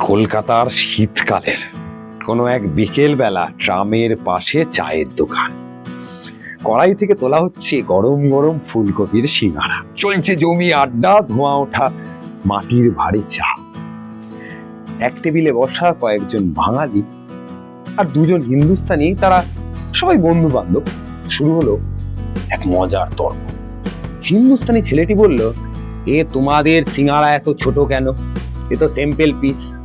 কলকাতার শীতকালের কোনো এক বিকেল বেলা ট্রামের পাশে চায়ের দোকান। কড়াই থেকে তোলা হচ্ছে গরম গরম ফুলকপির সিঙ্গারা চলছে জমি আড্ডা, ধোঁয়া ওঠা, মাটির ভারী চা। এক টেবিলে বসা কয়েকজন বাঙালি আর দুজন হিন্দুস্তানি, তারা সবাই বন্ধু বান্ধব শুরু হলো এক মজার তর্ক। হিন্দুস্তানি ছেলেটি বলল, এ তোমাদের সিঙ্গারা এত ছোট কেন? এ তো সিম্পল পিস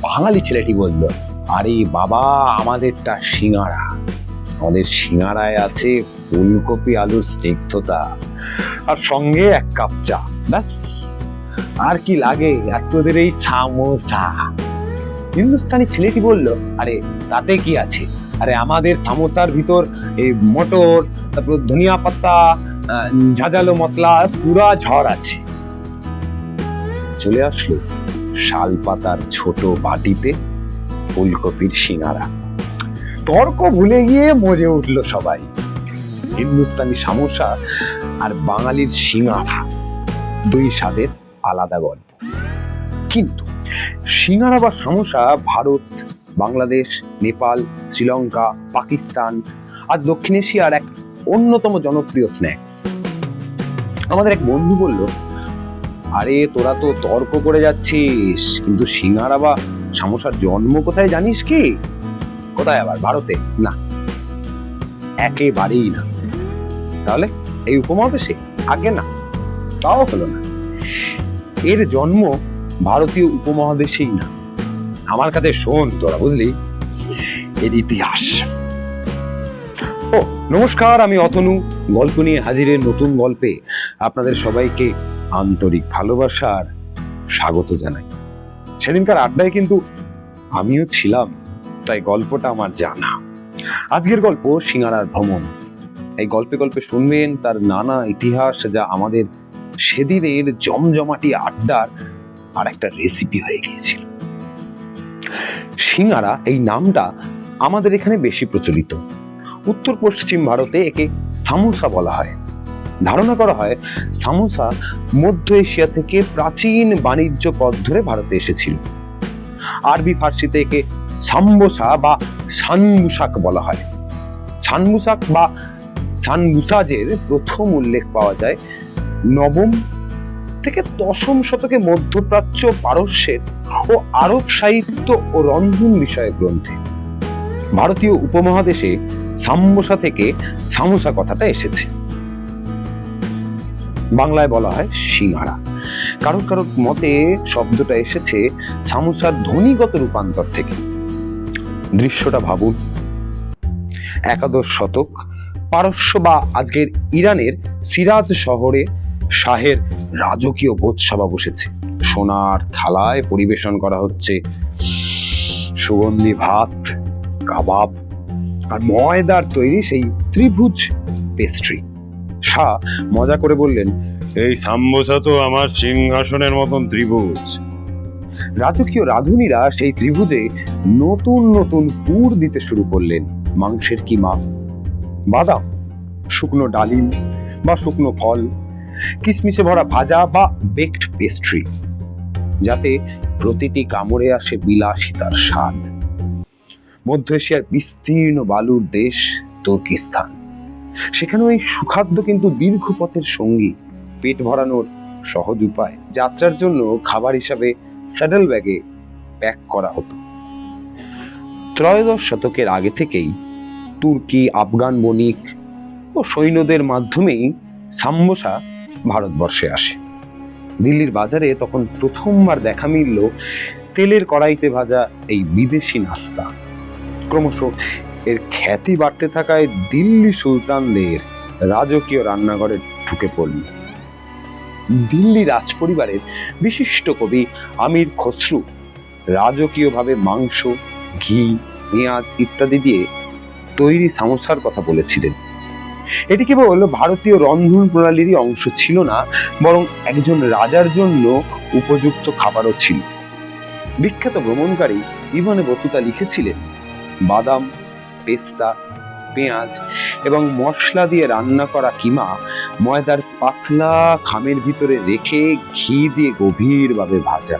বাঙালি ছেলেটি বলল, আরে বাবা, আমাদেরটা সিঙ্গারা আমাদের সিঙ্গারায় আছে ফুলকপি আলুর স্নিগ্ধতা আর সঙ্গে এক কাপ চা, ব্যাস। আর কি লাগে? আর তোদের এই সামোসা। হিন্দুস্তানি ছেলেটি বলল, আরে, তাতে কি আছে? আরে, আমাদের সামোসার ভিতর এই মটর, তারপর ধনিয়া পাতা ঝাঁঝালো মশলা পুরা ঝড় আছে। চলে আসলো। শাল পাতার ছোট বাটিতে ফুলকপির সিঙ্গারা। তর্ক ভুলে গিয়ে মজে উঠল সবাই। হিন্দুস্তানি সামোসা আর বাঙালির সিঙ্গারা, দুই স্বাদের আলাদা গল্প। কিন্তু সিঙ্গারা বা সামোসা ভারত, বাংলাদেশ, নেপাল, শ্রীলঙ্কা, পাকিস্তান আর দক্ষিণ এশিয়ার এক অন্যতম জনপ্রিয় স্ন্যাক্স আমাদের এক বন্ধু বলল আরে, তোরা তো তর্ক করে যাচ্ছিস। কিন্তু সিঙ্গারা বা সামোসার জন্ম কোথায় জানিস কি? কোথায় আবার? ভারতে? না। একেবারেই না। তাহলে এই উপমহাদেশে? আগে না। তাও হলো না। এর জন্ম ভারতীয় উপমহাদেশেই না। আমার কাছে শোন তোরা, বুঝলি? এর ইতিহাস। ও, নমস্কার, আমি অতনু। গল্প নিয়ে হাজিরের নতুন গল্পে আপনাদের সবাইকে আন্তরিক ভালোবাসার স্বাগত জানাই। সেদিনকার আড্ডায় কিন্তু আমিও ছিলাম, তাই গল্পটা আমার জানা। আজকের গল্প সিঙ্গারার ভ্রমণ। এই গল্পে গল্পে শুনবেন তার নানা ইতিহাস যা আমাদের সেদিনের জমজমাটি আড্ডার আর একটা রেসিপি হয়ে গিয়েছিল। সিঙ্গারা এই নামটা আমাদের এখানে বেশি প্রচলিত। উত্তর পশ্চিম ভারতে একে সামোসা বলা হয়। ধারণা করা হয় সামোসা মধ্য এশিয়া থেকে প্রাচীন বাণিজ্য পথ ধরে ভারতে এসেছিল। আরবি ফার্সিতে একে সাম্বোসা বা সানবুসাক বলা হয়। সানবুসাক বা সানবুসাজের প্রথম উল্লেখ পাওয়া যায় নবম থেকে দশম শতকে মধ্যপ্রাচ্য পারস্যের ও আরব সাহিত্য ও রন্ধন বিষয়ক গ্রন্থে। ভারতীয় উপমহাদেশে সাম্বোসা থেকে সামোসা কথাটা এসেছে। বাংলায় বলা হয় সিঙ্গারা কারোর কারোর মতে শব্দটা এসেছে সামোসার ধ্বনিগত রূপান্তর থেকে। দৃশ্যটা ভাবুন। একাদশ শতক, পারস্য বা আজকের ইরানের সিরাজ শহরে শাহের রাজকীয় ভোজসভা বসেছে। সোনার থালায় পরিবেশন করা হচ্ছে সুগন্ধি ভাত, কাবাব আর ময়দার তৈরি সেই ত্রিভুজ পেস্ট্রি শাহ মজা করে বললেন এই সাম্বোসা তো আমার সিংহাসনের মতন ত্রিভুজ। রাজকীয় রাঁধুনিরা সেই ত্রিভুজে নতুন নতুন পুর দিতে শুরু করলেন মাংসের কি কিমা বাদাম শুকনো ডালিম বা শুকনো ফল কিশমিশে ভরা ভাজা বা বেকড পেস্ট্রি যাতে প্রতিটি কামড়ে আসে বিলাসিতার স্বাদ। মধ্য এশিয়ার বিস্তীর্ণ বালুর দেশ তুর্কিস্তান। সেখানে ওই সুখাদ্য কিন্তু দীর্ঘ পথের সঙ্গী। পেট ভরানোর সহজ উপায়। যাত্রার জন্য খাবার হিসাবে স্যাডেল ব্যাগে প্যাক করা হতো। ত্রয়োদশ শতকের আগে থেকেই তুর্কি, আফগান বণিক ও সৈন্যদের মাধ্যমেই সাম্বোসা ভারতবর্ষে আসে। দিল্লির বাজারে তখন প্রথমবার দেখা মিলল তেলের কড়াইতে ভাজা এই বিদেশি নাস্তা। ক্রমশ এর খ্যাতি বাড়তে থাকায় দিল্লি সুলতানদের রাজকীয় রান্নাঘরে ঢুকে পড়ল। দিল্লি রাজপরিবারের বিশিষ্ট কবি আমির খসরু রাজকীয়ভাবে মাংস, ঘি, পেঁয়াজ ইত্যাদি দিয়ে তৈরি সামোসার কথা বলেছিলেন। এটি কেবল ভারতীয় রন্ধন প্রণালীরই অংশ ছিল না, বরং একজন রাজার জন্য উপযুক্ত খাবারও ছিল। বিখ্যাত ভ্রমণকারী ইভানে বতুতা লিখেছিলেন, বাদাম পেস্তা, পেঁয়াজ এবং মশলা দিয়ে রান্না করা কিমা ময়দার পাতলা খামের ভিতরে রেখে ঘি দিয়ে গভীরভাবে ভাজা।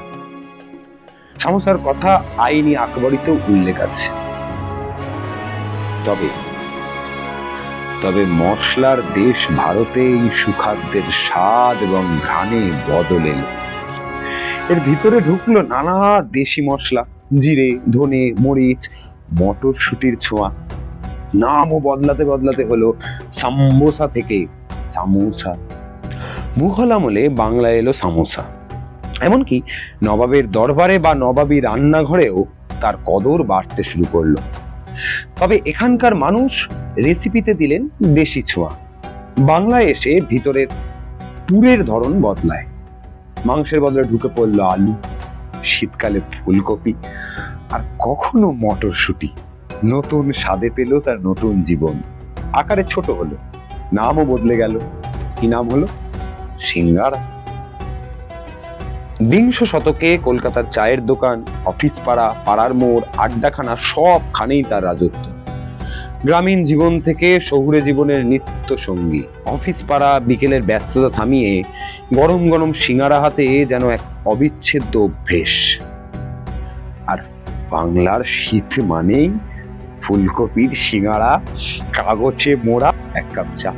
সামোসার কথা আইনি আকবরিতেও উল্লেখ আছে। তবে তবে মশলার দেশ ভারতে এই সুখাদ্যের স্বাদ এবং ঘ্রাণে বদল এলো। এর ভিতরে ঢুকলো নানা দেশি মশলা, জিরে, ধনে, মরিচ মটরশুটির ছোঁয়া। নামও বদলাতে বদলাতে হলো সাম্বোসা থেকে সামোসা। মুঘল আমলে বাংলা এলো সামোসা। এমনকি নবাবের দরবারে বা নবাবী রান্নাঘরেও তার কদর বাড়তে শুরু করল। তবে এখানকার মানুষ রেসিপিতে দিলেন দেশি ছোঁয়া। বাংলায় এসে ভিতরের পুরের ধরন বদলায়। মাংসের বদলে ঢুকে পড়ল আলু। শীতকালে ফুলকপি আর কখনো মটরশুঁটি। নতুন স্বাদে পেল তার নতুন জীবন। আকারে ছোট হলো, নামও বদলে গেল। কি নাম হলো? সিঙ্গারা। বিংশ শতকে কলকাতার চায়ের দোকান অফিস পাড়া পাড়ার মোড়, আড্ডাখানা সবখানেই তার রাজত্ব। গ্রামীণ জীবন থেকে শহুরে জীবনের নিত্য সঙ্গী। অফিস পাড়া বিকেলের ব্যস্ততা থামিয়ে গরম গরম সিঙ্গারা হাতে যেন এক অবিচ্ছেদ্য অভ্যেস। আর বাংলার শীত মানেই ফুলকপির সিঙ্গারা, কাগজে মোড়া, এক কাপ চা।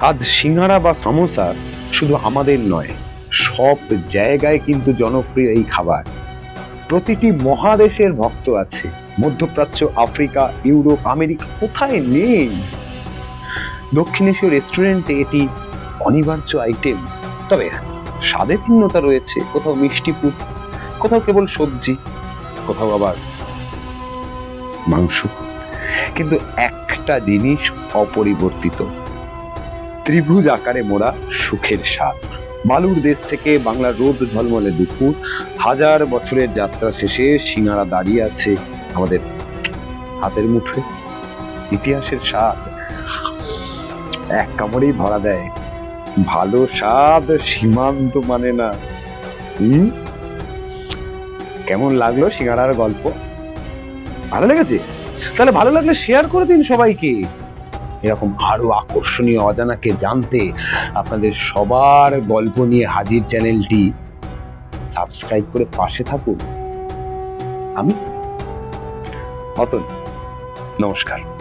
আজ সিঙ্গারা বা সামোসা শুধু আমাদের নয়, সব জায়গায় কিন্তু জনপ্রিয় এই খাবার। প্রতিটি মহাদেশের ভক্ত আছে। মধ্যপ্রাচ্য, আফ্রিকা, ইউরোপ, আমেরিকা কোথায় নেই? দক্ষিণ এশীয় রেস্টুরেন্টে এটি অনিবার্য আইটেম তবে স্বাদে ভিন্নতা রয়েছে। কোথাও মিষ্টি পুর, কোথাও কেবল সবজি, কোথাও আবার মাংস কিন্তু একটা জিনিস অপরিবর্তিত। ত্রিভুজ আকারে মোড়া সুখের স্বাদ। বালুর দেশ থেকে বাংলার রোদ ঝলমলে দুপুর হাজার বছরের যাত্রা শেষে সিঙ্গারা দাঁড়িয়ে আছে আমাদের হাতের মুঠে ইতিহাসের স্বাদ এক কামড়েই ধরা দেয়। ভালো স্বাদ সীমান্ত মানে না। হুম? কেমন লাগল সিঙ্গারার গল্প? ভালো লেগেছে? তাহলে ভালো লাগলে শেয়ার করে দিন সবাইকে। এরকম আরও আকর্ষণীয় অজানাকে জানতে আপনাদের সবার গল্প নিয়ে হাজির চ্যানেলটি সাবস্ক্রাইব করে পাশে থাকুন। আমি অতন নমস্কার।